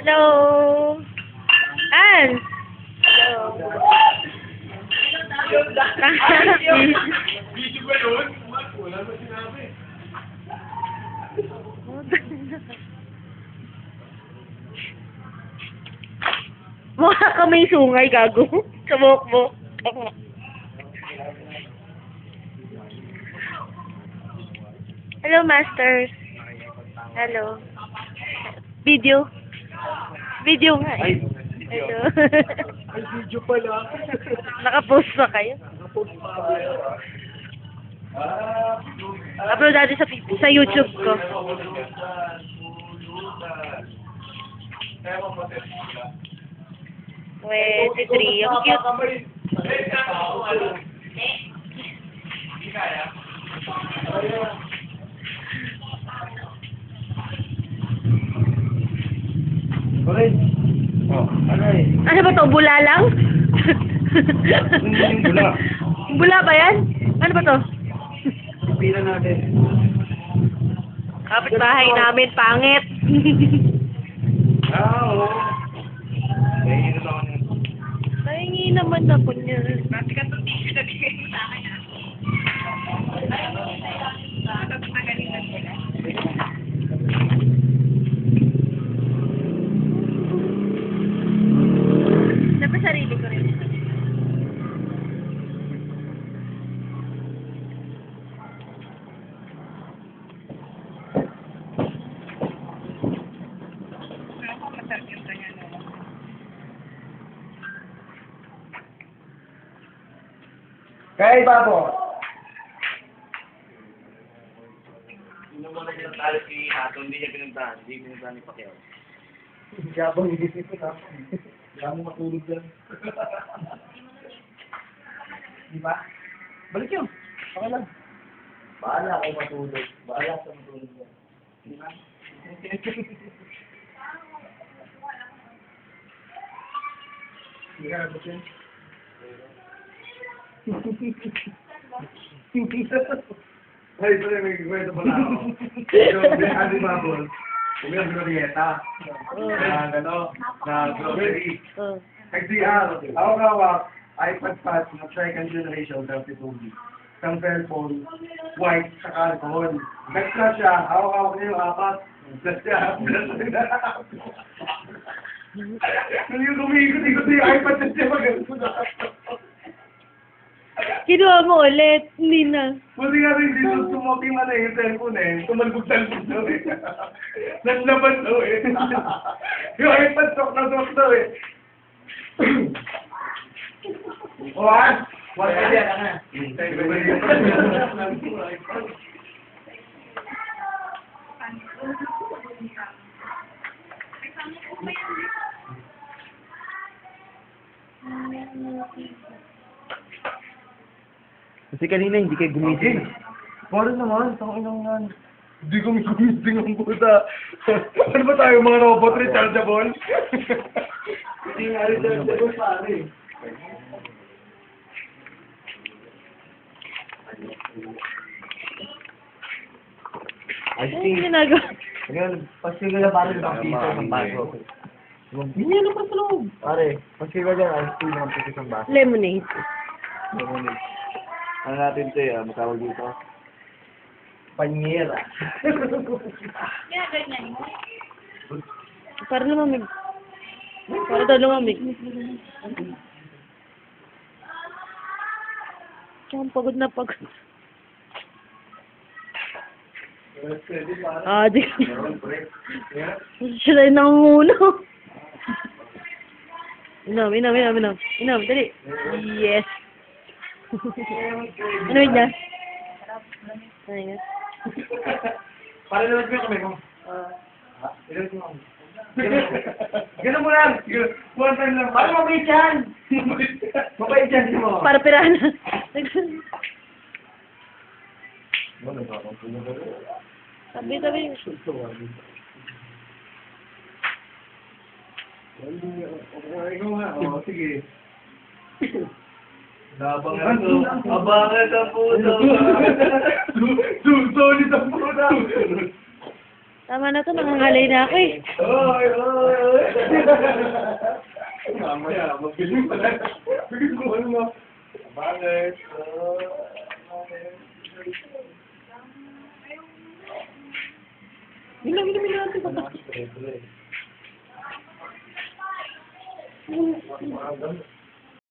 Hello. Ann. Hello. Mukha ka may sungay, gago. Sa buhok mo. Hello, masters. Hello. Video. Video nga eh. Hello. Ay, video pala. Nakapost na kayo. Upload natin sa, sa YouTube ko. Twenty-three. Ang cute. Oh, ano eh? Ano ba to? Bula lang? yung bula? Bula ba yan? Ano ba to? Pila natin. Kapit-bahay namin, pangit. Ah, oo. Ino lang ako niyan. Pahingi naman ako niya. Siyempre sarili ko rin. Kaya iba po. Sino mo na pinagtalo si Hato, hindi niya pinagtahan. Hindi pinagtahan ni Pacquiao. Yabang hindi ko. Kaya mo matulog dyan. Di ba? Balik yun. Okay lang. Bahala ako matulog. Bahala sa matulog dyan. Di ba? Hindi ka nabot yun? Ay, ito na may kwento pala ako. So, Adi Babol, umilang glorieta. Na, ano, na grocery. Oh. XDR, hawak-hawak, iPad Touch na second generation, 32 gig. Isang cellphone, white, saka alcohol. Nag-flash siya, hawak-hawak niya yung apat. Flash siya, flash niya. Nung yung kumikot-ikot yung iPad na siya, maganda na. Kinuha mo ulit. Hindi na. Buti nga rin dito sumok yung ano eh, yung cellphone eh. Tumalbog cellphone daw eh. Nanlaban daw eh. yung iPad sok na sok daw eh. o ah? What ka dyan? Ano? Kasi kanina hindi kayo gumising. Paano naman? Tang inang nga. Hindi ko gumising ang puta. ano ba tayo mga robot rechargeable? Hindi nga rechargeable pare. I Ano think, ginagawa? ngayon, pasigil na pare ng piso ng baso. Hindi ano pa sa loob. Pare, pasigil dyan, ice tea ng piso ng baso. Lemonade. Ano natin ito eh, matawag dito? Panyera. Para lumamig. Para daw lumamig. Siyang pagod na pagod. Ah, di ko. Siya na yung nangungulo. Inom, inom, inom, inom. Inom, dali. Yes. Ano yun? Ano yun? Para naman ko kami mo. Ganun mo lang. One time lang. Para mabait yan. Mabait yan mo. Para pirana. Tabi, tabi. Ikaw nga. O, sige. Labang ano. Abangan ang puto. Solid ang puto. Tama na to, nangangalay na ako eh. Oy, oy, oy. Mamaya, magaling pala. Bigyan mo ano mo. Bakit? Bakit? Bilang, bilang, bilang natin pa. Mga